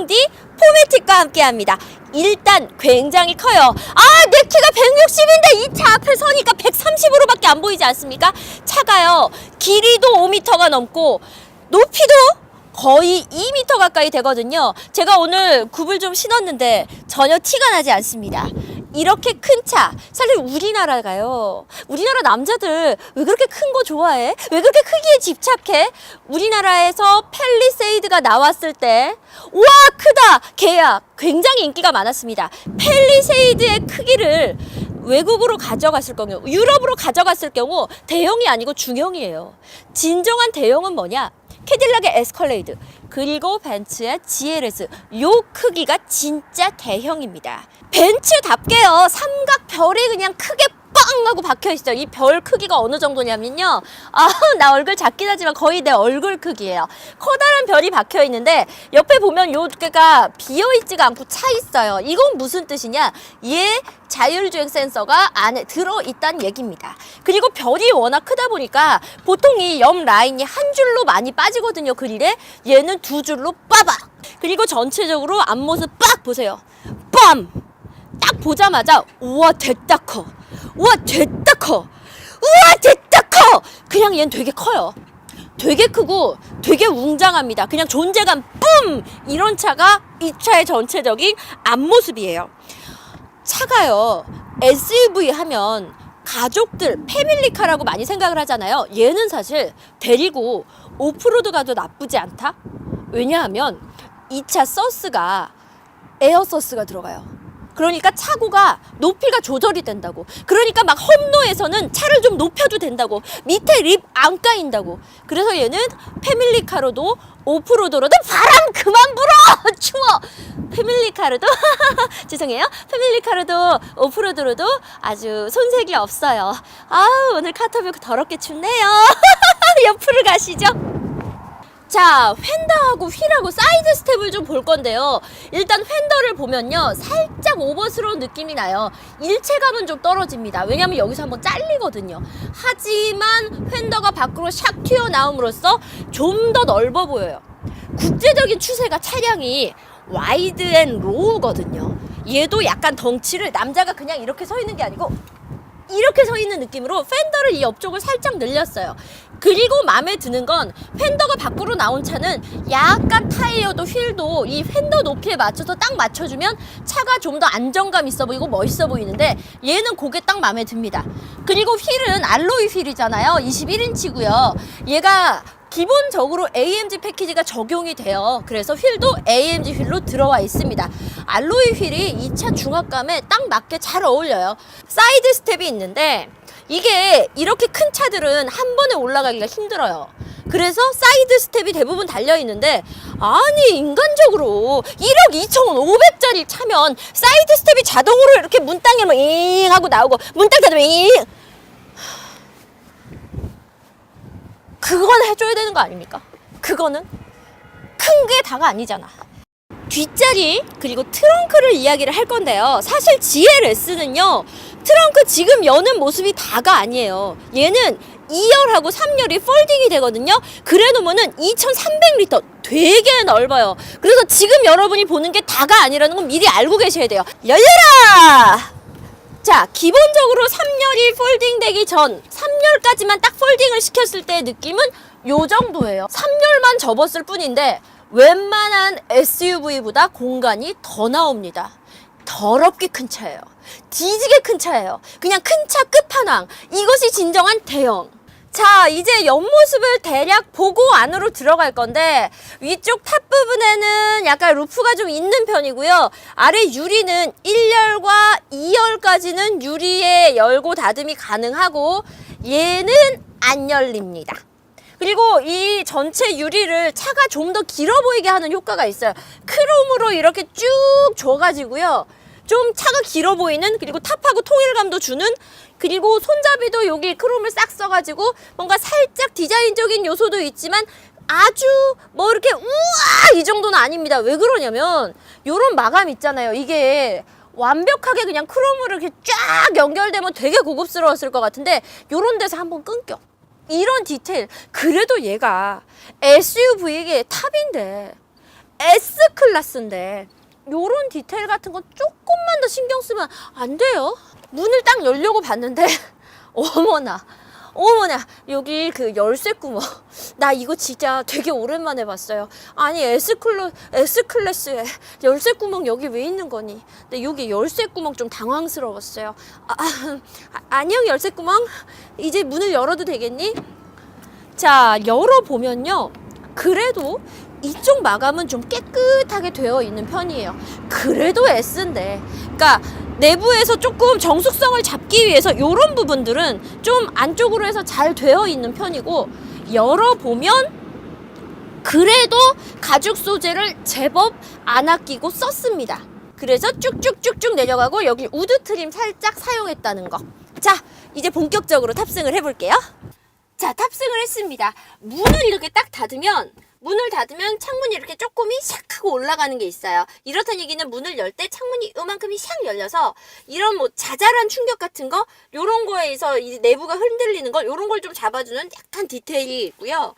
350D 포매틱과 함께 합니다. 일단 굉장히 커요. 아, 내 키가 160인데 이 차 앞에 서니까 130으로밖에 안 보이지 않습니까? 차가요. 길이도 5m가 넘고 높이도 거의 2m 가까이 되거든요. 제가 오늘 굽을 좀 신었는데 전혀 티가 나지 않습니다. 이렇게 큰 차, 사실 우리나라가요. 우리나라 남자들 왜 그렇게 큰 거 좋아해? 왜 그렇게 크기에 집착해? 우리나라에서 펠리세이드가 나왔을 때, 우와, 크다! 계약. 굉장히 인기가 많았습니다. 펠리세이드의 크기를 외국으로 가져갔을 경우, 유럽으로 가져갔을 경우 대형이 아니고 중형이에요. 진정한 대형은 뭐냐? 캐딜락의 에스컬레이드 그리고 벤츠의 GLS 요 크기가 진짜 대형입니다. 벤츠답게요 삼각 별이 그냥 크게 빵 하고 박혀 있어요. 이별 크기가 어느 정도냐면요. 아, 나 얼굴 작긴 하지만 거의 내 얼굴 크기예요. 커다란 별이 박혀 있는데 옆에 보면 요게가 비어 있지가 않고 차 있어요. 이건 무슨 뜻이냐? 얘 자율주행 센서가 안에 들어 있다는 얘기입니다. 그리고 별이 워낙 크다 보니까 보통 이 옆 라인이 한 줄로 많이 빠지거든요. 그릴에 얘는 두 줄로 빠박. 그리고 전체적으로 앞모습 빡 보세요. 빰! 딱 보자마자 우와 됐다 커. 우와 됐다 커. 우와 됐다 커. 그냥 얘는 되게 커요. 되게 크고 되게 웅장합니다. 그냥 존재감 뿜! 이런 차가 이 차의 전체적인 앞모습이에요. 차가요. SUV 하면 가족들 패밀리카라고 많이 생각을 하잖아요. 얘는 사실 데리고 오프로드 가도 나쁘지 않다? 왜냐하면 이 차 서스가 에어 서스가 들어가요. 그러니까 차고가 높이가 조절이 된다고. 그러니까 막 험로에서는 차를 좀 높여도 된다고. 밑에 립 안 까인다고. 그래서 얘는 패밀리카로도 오프로드로도 바람 그만 불어! 추워! 패밀리카로도 죄송해요. 패밀리카로도 오프로드로도 아주 손색이 없어요. 아 오늘 카터뷰 더럽게 춥네요. 옆으로 가시죠. 자, 휀더하고 휠하고 사이드 스텝을 좀 볼 건데요. 일단 휀더를 보면요. 살짝 오버스러운 느낌이 나요. 일체감은 좀 떨어집니다. 왜냐면 여기서 한번 잘리거든요. 하지만 휀더가 밖으로 샥 튀어나옴으로써 좀 더 넓어 보여요. 국제적인 추세가 차량이 와이드 앤 로우거든요. 얘도 약간 덩치를 남자가 그냥 이렇게 서 있는 게 아니고 이렇게 서 있는 느낌으로 팬더를 이 옆쪽을 살짝 늘렸어요. 그리고 마음에 드는 건 팬더가 밖으로 나온 차는 약간 타이어도 휠도 이 팬더 높이에 맞춰서 딱 맞춰주면 차가 좀 더 안정감 있어 보이고 멋있어 보이는데 얘는 그게 딱 마음에 듭니다. 그리고 휠은 알로이 휠이잖아요. 21인치고요. 얘가 기본적으로 AMG 패키지가 적용이 돼요. 그래서 휠도 AMG 휠로 들어와 있습니다. 알로이 휠이 이차 중압감에 딱 맞게 잘 어울려요. 사이드 스텝이 있는데 이게 이렇게 큰 차들은 한 번에 올라가기가 힘들어요. 그래서 사이드 스텝이 대부분 달려 있는데 아니 인간적으로 1억 2,500짜리 차면 사이드 스텝이 자동으로 이렇게 문 당기면 잉 하고 나오고 문딱 닫으면 잉 그건 해줘야 되는 거 아닙니까? 그거는 큰 게 다가 아니잖아. 뒷자리 그리고 트렁크를 이야기를 할 건데요. 사실 GLS는요. 트렁크 지금 여는 모습이 다가 아니에요. 얘는 2열하고 3열이 폴딩이 되거든요. 그래 놓으면은 2,300리터 되게 넓어요. 그래서 지금 여러분이 보는 게 다가 아니라는 건 미리 알고 계셔야 돼요. 열려라! 자, 기본적으로 3열이 폴딩 되기 전 3열까지만 딱 폴딩을 시켰을 때의 느낌은 요 정도예요. 3열만 접었을 뿐인데 웬만한 SUV보다 공간이 더 나옵니다. 더럽게 큰 차예요. 뒤지게 큰 차예요. 그냥 큰 차 끝판왕. 이것이 진정한 대형. 자, 이제 옆모습을 대략 보고 안으로 들어갈 건데 위쪽 탑 부분에는 약간 루프가 좀 있는 편이고요. 아래 유리는 1열과 2열까지는 유리에 열고 닫음이 가능하고 얘는 안 열립니다. 그리고 이 전체 유리를 차가 좀 더 길어 보이게 하는 효과가 있어요. 크롬으로 이렇게 쭉 줘가지고요. 좀 차가 길어 보이는 그리고 탑하고 통일감도 주는 그리고 손잡이도 여기 크롬을 싹 써가지고 뭔가 살짝 디자인적인 요소도 있지만 아주 뭐 이렇게 우와 이 정도는 아닙니다. 왜 그러냐면 요런 마감 있잖아요. 이게 완벽하게 그냥 크롬으로 이렇게 쫙 연결되면 되게 고급스러웠을 것 같은데 요런 데서 한번 끊겨. 이런 디테일. 그래도 얘가 SUV의 탑인데 S 클래스인데 요런 디테일 같은 거 조금만 더 신경 쓰면 안 돼요. 문을 딱 열려고 봤는데 어머나 어머나 여기 그 열쇠 구멍. 나 이거 진짜 되게 오랜만에 봤어요. 아니 S클로, S클래스에 열쇠 구멍 여기 왜 있는 거니? 근데 여기 열쇠 구멍 좀 당황스러웠어요. 아, 아, 안녕 열쇠 구멍. 이제 문을 열어도 되겠니? 자 열어보면요. 그래도 이쪽 마감은 좀 깨끗하게 되어 있는 편이에요 그래도 S인데 그러니까 내부에서 조금 정숙성을 잡기 위해서 이런 부분들은 좀 안쪽으로 해서 잘 되어 있는 편이고 열어보면 그래도 가죽 소재를 제법 안 아끼고 썼습니다. 그래서 쭉쭉쭉쭉 내려가고 여기 우드 트림 살짝 사용했다는 거. 자, 이제 본격적으로 탑승을 해볼게요. 자, 탑승을 했습니다. 문을 이렇게 딱 닫으면 문을 닫으면 창문이 이렇게 조금이 샥 하고 올라가는 게 있어요. 이렇다는 얘기는 문을 열 때 창문이 요만큼이 샥 열려서 이런 뭐 자잘한 충격 같은 거 요런 거에서 이 내부가 흔들리는 거 요런 걸 좀 잡아주는 약간 디테일이 있고요.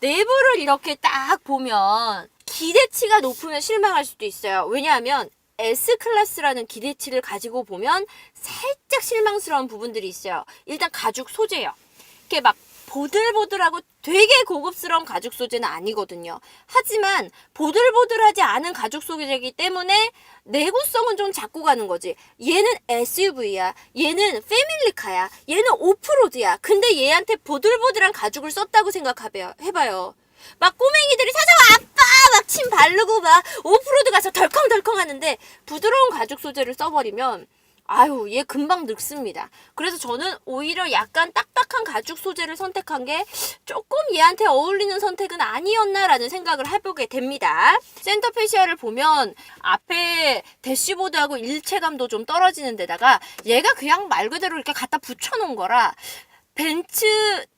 내부를 이렇게 딱 보면 기대치가 높으면 실망할 수도 있어요. 왜냐하면 S클래스라는 기대치를 가지고 보면 살짝 실망스러운 부분들이 있어요. 일단 가죽 소재요. 이렇게 막 보들보들하고 되게 고급스러운 가죽 소재는 아니거든요. 하지만 보들보들하지 않은 가죽 소재이기 때문에 내구성은 좀 잡고 가는 거지. 얘는 SUV야. 얘는 패밀리카야. 얘는 오프로드야. 근데 얘한테 보들보들한 가죽을 썼다고 생각해봐요. 해봐요. 막 꼬맹이들이 찾아와 아빠 막 침 바르고 막 오프로드 가서 덜컹덜컹 하는데 부드러운 가죽 소재를 써버리면 아유, 얘 금방 늙습니다. 그래서 저는 오히려 약간 딱딱한 가죽 소재를 선택한 게 조금 얘한테 어울리는 선택은 아니었나라는 생각을 해보게 됩니다. 센터 페시아를 보면 앞에 대시보드하고 일체감도 좀 떨어지는 데다가 얘가 그냥 말 그대로 이렇게 갖다 붙여놓은 거라 벤츠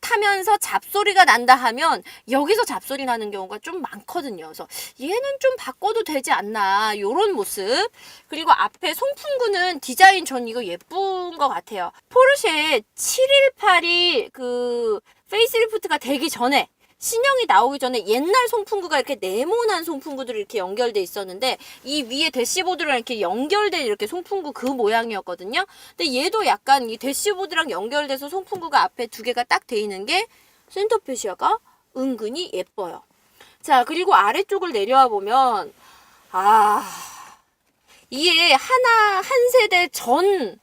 타면서 잡소리가 난다 하면 여기서 잡소리 나는 경우가 좀 많거든요. 그래서 얘는 좀 바꿔도 되지 않나 요런 모습. 그리고 앞에 송풍구는 디자인 전 이거 예쁜 것 같아요. 포르쉐 718이 그 페이스리프트가 되기 전에 신형이 나오기 전에 옛날 송풍구가 이렇게 네모난 송풍구들이 이렇게 연결돼 있었는데 이 위에 대시보드랑 이렇게 연결된 이렇게 송풍구 그 모양이었거든요. 근데 얘도 약간 이 대시보드랑 연결돼서 송풍구가 앞에 두 개가 딱 돼 있는 게 센터페시아가 은근히 예뻐요. 자, 그리고 아래쪽을 내려와 보면 아 이게 하나 한 세대 전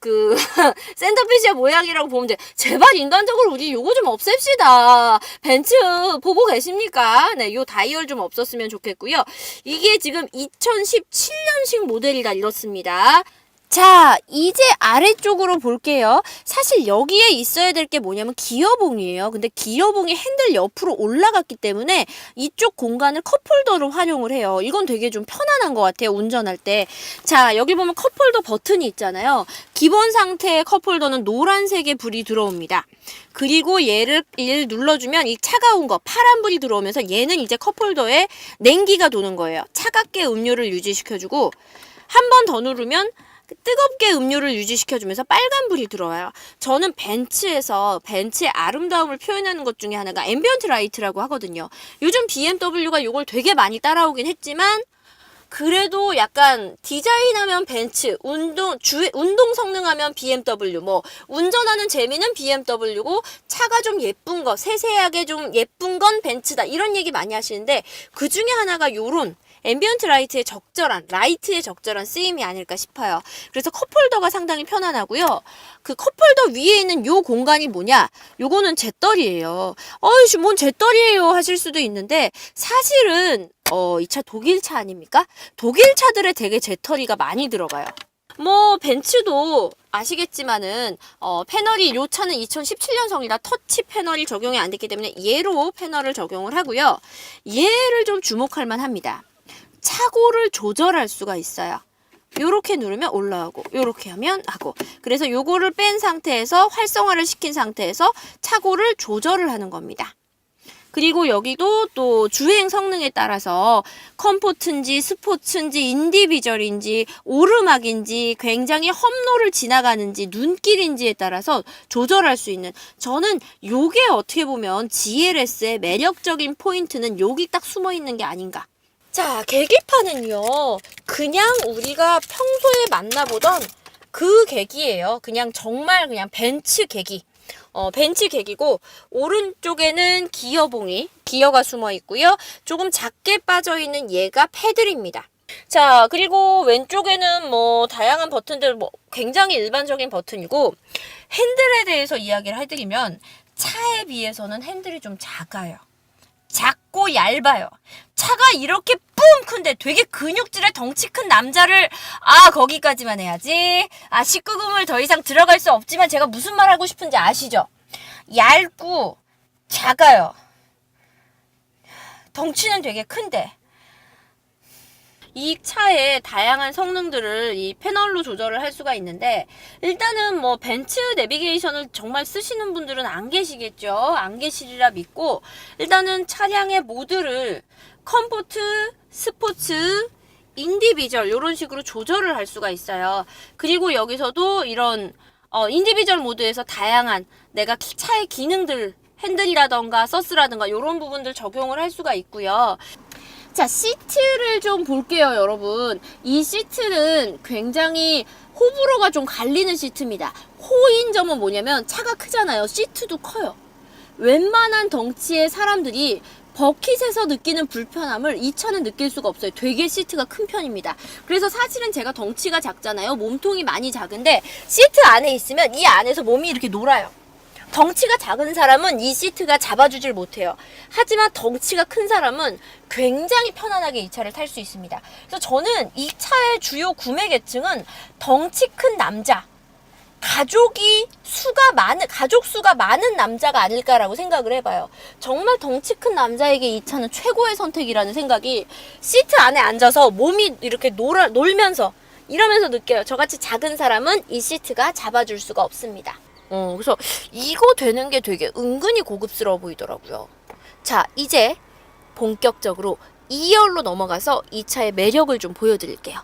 그 센터페시아 모양이라고 보면 돼. 제발 인간적으로 우리 요거 좀 없앱시다. 벤츠 보고 계십니까? 네, 요 다이얼 좀 없었으면 좋겠고요. 이게 지금 2017년식 모델이라 이렇습니다. 자, 이제 아래쪽으로 볼게요. 사실 여기에 있어야 될 게 뭐냐면 기어봉이에요. 근데 기어봉이 핸들 옆으로 올라갔기 때문에 이쪽 공간을 컵홀더로 활용을 해요. 이건 되게 좀 편안한 것 같아요. 운전할 때. 자, 여기 보면 컵홀더 버튼이 있잖아요. 기본 상태의 컵홀더는 노란색의 불이 들어옵니다. 그리고 얘를, 얘를 눌러주면 이 차가운 거, 파란 불이 들어오면서 얘는 이제 컵홀더에 냉기가 도는 거예요. 차갑게 음료를 유지시켜주고 한 번 더 누르면 뜨겁게 음료를 유지시켜주면서 빨간불이 들어와요. 저는 벤츠에서 벤츠의 아름다움을 표현하는 것 중에 하나가 앰비언트 라이트라고 하거든요. 요즘 BMW가 이걸 되게 많이 따라오긴 했지만 그래도 약간 디자인하면 벤츠, 운동 주 운동 성능하면 BMW, 뭐 운전하는 재미는 BMW고 차가 좀 예쁜 거, 세세하게 좀 예쁜 건 벤츠다 이런 얘기 많이 하시는데 그 중에 하나가 요런 앰비언트 라이트의 적절한 라이트의 적절한 쓰임이 아닐까 싶어요. 그래서 컵홀더가 상당히 편안하고요. 그 컵홀더 위에 있는 요 공간이 뭐냐? 요거는 잿떨이에요. 어이씨 뭔 잿떨이에요 하실 수도 있는데 사실은 어, 이 차 독일 차 아닙니까? 독일 차들에 되게 재터리가 많이 들어가요. 뭐 벤츠도 아시겠지만은 어, 패널이 요 차는 2017년성이라 터치 패널이 적용이 안 됐기 때문에 얘로 패널을 적용을 하고요. 얘를 좀 주목할 만합니다. 차고를 조절할 수가 있어요. 요렇게 누르면 올라오고 요렇게 하면 하고 그래서 요거를 뺀 상태에서 활성화를 시킨 상태에서 차고를 조절을 하는 겁니다. 그리고 여기도 또 주행 성능에 따라서 컴포트인지 스포츠인지 인디비절인지 오르막인지 굉장히 험로를 지나가는지 눈길인지에 따라서 조절할 수 있는 저는 요게 어떻게 보면 GLS의 매력적인 포인트는 여기 딱 숨어 있는 게 아닌가. 자, 계기판은요. 그냥 우리가 평소에 만나보던 그 계기예요. 그냥 정말 그냥 벤츠 계기. 어, 벤츠 계기고 오른쪽에는 기어봉이 기어가 숨어 있고요. 조금 작게 빠져 있는 얘가 패들입니다. 자, 그리고 왼쪽에는 뭐 다양한 버튼들 뭐 굉장히 일반적인 버튼이고 핸들에 대해서 이야기를 해드리면 차에 비해서는 핸들이 좀 작아요. 작고 얇아요. 차가 이렇게 뿜 큰데 되게 근육질의 덩치 큰 남자를 아 거기까지만 해야지. 아 19금을 더 이상 들어갈 수 없지만 제가 무슨 말 하고 싶은지 아시죠? 얇고 작아요. 덩치는 되게 큰데 이 차의 다양한 성능들을 이 패널로 조절을 할 수가 있는데 일단은 뭐 벤츠 내비게이션을 정말 쓰시는 분들은 안 계시겠죠. 안 계시리라 믿고 일단은 차량의 모드를 컴포트, 스포츠, 인디비절 이런 식으로 조절을 할 수가 있어요. 그리고 여기서도 이런 어, 인디비절 모드에서 다양한 내가 기- 차의 기능들 핸들이라던가 서스라든가 이런 부분들 적용을 할 수가 있고요. 자, 시트를 좀 볼게요, 여러분. 이 시트는 굉장히 호불호가 좀 갈리는 시트입니다. 호인 점은 뭐냐면 차가 크잖아요. 시트도 커요. 웬만한 덩치의 사람들이 버킷에서 느끼는 불편함을 이 차는 느낄 수가 없어요. 되게 시트가 큰 편입니다. 그래서 사실은 제가 덩치가 작잖아요. 몸통이 많이 작은데 시트 안에 있으면 이 안에서 몸이 이렇게 놀아요. 덩치가 작은 사람은 이 시트가 잡아주질 못해요. 하지만 덩치가 큰 사람은 굉장히 편안하게 이 차를 탈 수 있습니다. 그래서 저는 이 차의 주요 구매 계층은 덩치 큰 남자, 가족이 수가 많은 가족 수가 많은 남자가 아닐까라고 생각을 해봐요. 정말 덩치 큰 남자에게 이 차는 최고의 선택이라는 생각이 시트 안에 앉아서 몸이 이렇게 놀아, 놀면서 이러면서 느껴요. 저같이 작은 사람은 이 시트가 잡아줄 수가 없습니다. 어, 그래서 이거 되는 게 되게 은근히 고급스러워 보이더라고요. 자, 이제 본격적으로 2열로 넘어가서 이 차의 매력을 좀 보여드릴게요.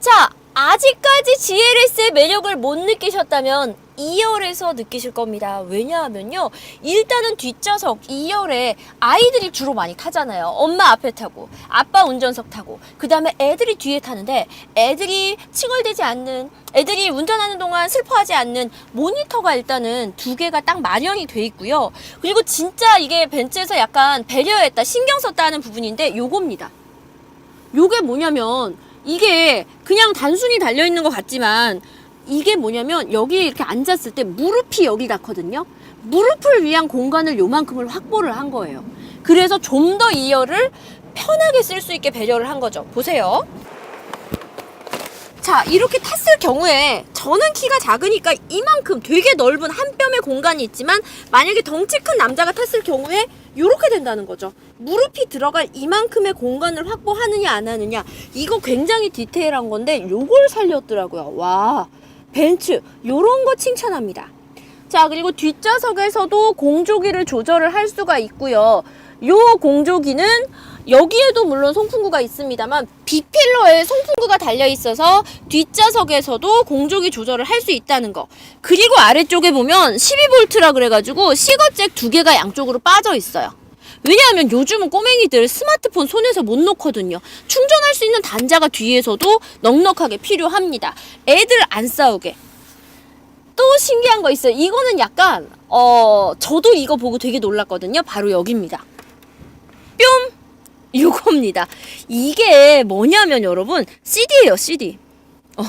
자, 아직까지 GLS의 매력을 못 느끼셨다면 2열에서 느끼실 겁니다. 왜냐하면요. 일단은 뒷좌석 2열에 아이들이 주로 많이 타잖아요. 엄마 앞에 타고, 아빠 운전석 타고, 그 다음에 애들이 뒤에 타는데 애들이 칭얼대지 않는, 애들이 운전하는 동안 슬퍼하지 않는 모니터가 일단은 두 개가 딱 마련이 돼 있고요. 그리고 진짜 이게 벤츠에서 약간 배려했다, 신경 썼다 하는 부분인데 요겁니다. 요게 뭐냐면 이게 그냥 단순히 달려있는 것 같지만 이게 뭐냐면 여기 이렇게 앉았을 때 무릎이 여기 닿거든요. 무릎을 위한 공간을 요만큼을 확보를 한 거예요. 그래서 좀 더 이열을 편하게 쓸 수 있게 배려를 한 거죠. 보세요. 자, 이렇게 탔을 경우에 저는 키가 작으니까 이만큼 되게 넓은 한 뼘의 공간이 있지만 만약에 덩치 큰 남자가 탔을 경우에 이렇게 된다는 거죠. 무릎이 들어갈 이만큼의 공간을 확보하느냐 안 하느냐 이거 굉장히 디테일한 건데 요걸 살렸더라고요. 와, 벤츠 요런 거 칭찬합니다. 자, 그리고 뒷좌석에서도 공조기를 조절을 할 수가 있고요. 요 공조기는 여기에도 물론 송풍구가 있습니다만 B필러에 송풍구가 달려 있어서 뒷좌석에서도 공조기 조절을 할 수 있다는 거. 그리고 아래쪽에 보면 12V라 그래가지고 시거잭 두 개가 양쪽으로 빠져 있어요. 왜냐하면 요즘은 꼬맹이들 스마트폰 손에서 못 놓거든요. 충전할 수 있는 단자가 뒤에서도 넉넉하게 필요합니다. 애들 안 싸우게. 또 신기한 거 있어요. 이거는 약간 어 저도 이거 보고 되게 놀랐거든요. 바로 여기입니다. 뿅 이겁니다. 이게 뭐냐면 여러분 CD예요, CD. 어,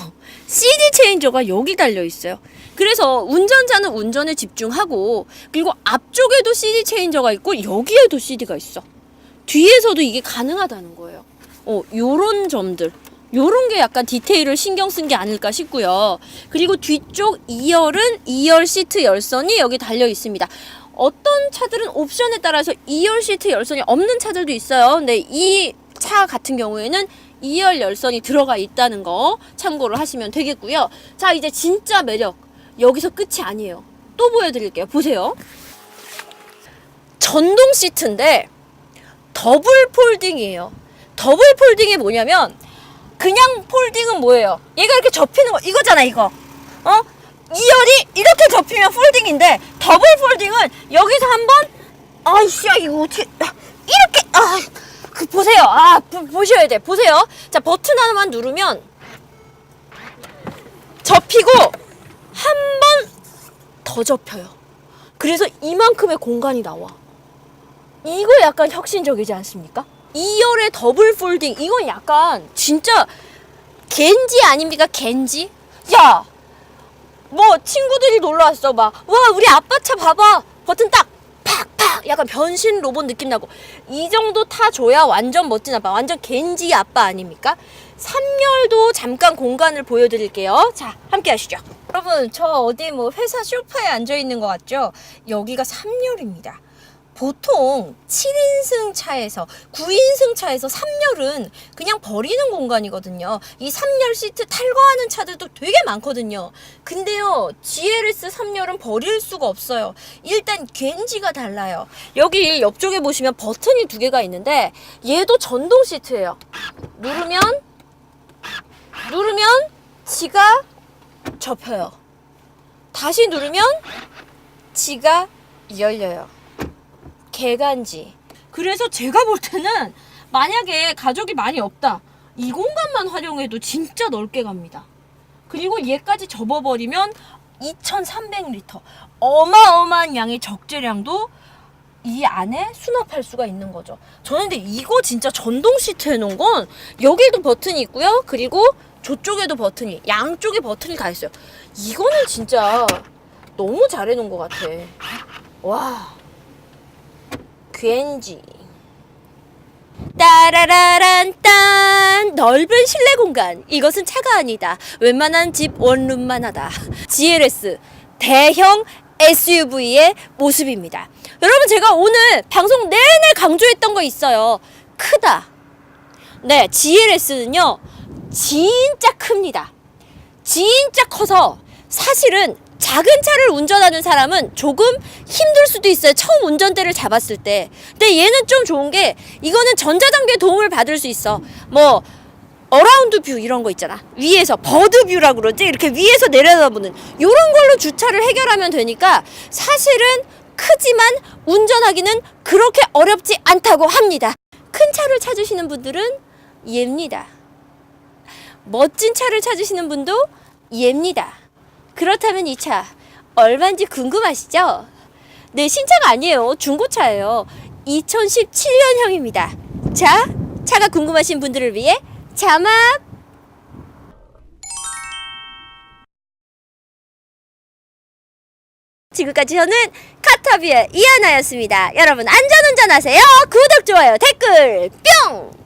CD 체인저가 여기 달려 있어요. 그래서 운전자는 운전에 집중하고 그리고 앞쪽에도 CD 체인저가 있고 여기에도 CD가 있어. 뒤에서도 이게 가능하다는 거예요. 어, 요런 점들. 요런 게 약간 디테일을 신경 쓴 게 아닐까 싶고요. 그리고 뒤쪽 2열은 2열 시트 열선이 여기 달려 있습니다. 어떤 차들은 옵션에 따라서 2열 시트 열선이 없는 차들도 있어요. 근데 이 차 같은 경우에는 2열 열선이 들어가 있다는 거 참고를 하시면 되겠고요. 자, 이제 진짜 매력. 여기서 끝이 아니에요. 또 보여드릴게요. 보세요. 전동 시트인데 더블 폴딩이에요. 더블 폴딩이 뭐냐면 그냥 폴딩은 뭐예요? 얘가 이렇게 접히는 거 이거잖아 이거. 어? 이열이 이렇게 접히면 폴딩인데 더블 폴딩은 여기서 한번 아이씨 이거 어떻게 이렇게 아 그 보세요. 아 보, 보셔야 돼. 보세요. 자 버튼 하나만 누르면 접히고 한 번 더 접혀요. 그래서 이만큼의 공간이 나와. 이거 약간 혁신적이지 않습니까? 2열의 더블 폴딩 이건 약간 진짜 겐지 아닙니까 겐지? 야! 뭐 친구들이 놀러 왔어 막. 와 우리 아빠 차 봐봐. 버튼 딱 팍팍. 약간 변신 로봇 느낌 나고. 이 정도 타줘야 완전 멋진 아빠 완전 겐지 아빠 아닙니까? 3열도 잠깐 공간을 보여드릴게요. 자 함께 하시죠. 여러분 저 어디 뭐 회사 소파에 앉아 있는 것 같죠? 여기가 3열입니다 보통 7인승 차에서 9인승 차에서 3열은 그냥 버리는 공간이거든요. 이 3열 시트 탈거하는 차들도 되게 많거든요. 근데요, GLS 3열은 버릴 수가 없어요. 일단 겐지가 달라요. 여기 옆쪽에 보시면 버튼이 두 개가 있는데 얘도 전동 시트예요. 누르면 누르면 지가 접혀요. 다시 누르면 지가 열려요. 개간지. 그래서 제가 볼 때는 만약에 가족이 많이 없다. 이 공간만 활용해도 진짜 넓게 갑니다. 그리고 얘까지 접어버리면 2,300리터. 어마어마한 양의 적재량도 이 안에 수납할 수가 있는 거죠. 저는 근데 이거 진짜 전동 시트 해놓은 건 여기도 버튼이 있고요. 그리고 저쪽에도 버튼이, 양쪽에 버튼이 다 있어요. 이거는 진짜 너무 잘 해놓은 것 같아. 와. 괜지 따라라란 딴 넓은 실내 공간. 이것은 차가 아니다. 웬만한 집 원룸만 하다. GLS 대형 SUV의 모습입니다. 여러분 제가 오늘 방송 내내 강조했던 거 있어요. 크다. 네 GLS는요 진짜 큽니다. 진짜 커서 사실은 작은 차를 운전하는 사람은 조금 힘들 수도 있어요. 처음 운전대를 잡았을 때. 근데 얘는 좀 좋은 게 이거는 전자장비의 도움을 받을 수 있어. 뭐 어라운드 뷰 이런 거 있잖아. 위에서 버드 뷰라고 그러지. 이렇게 위에서 내려다보는 이런 걸로 주차를 해결하면 되니까 사실은 크지만 운전하기는 그렇게 어렵지 않다고 합니다. 큰 차를 찾으시는 분들은 얘입니다. 멋진 차를 찾으시는 분도 얘입니다. 그렇다면 이 차 얼마인지 궁금하시죠? 네, 신차가 아니에요. 중고차예요. 2017년형입니다. 자, 차가 궁금하신 분들을 위해 자막 지금까지 저는 카타비의 이하나였습니다. 여러분 안전운전하세요. 구독, 좋아요, 댓글 뿅!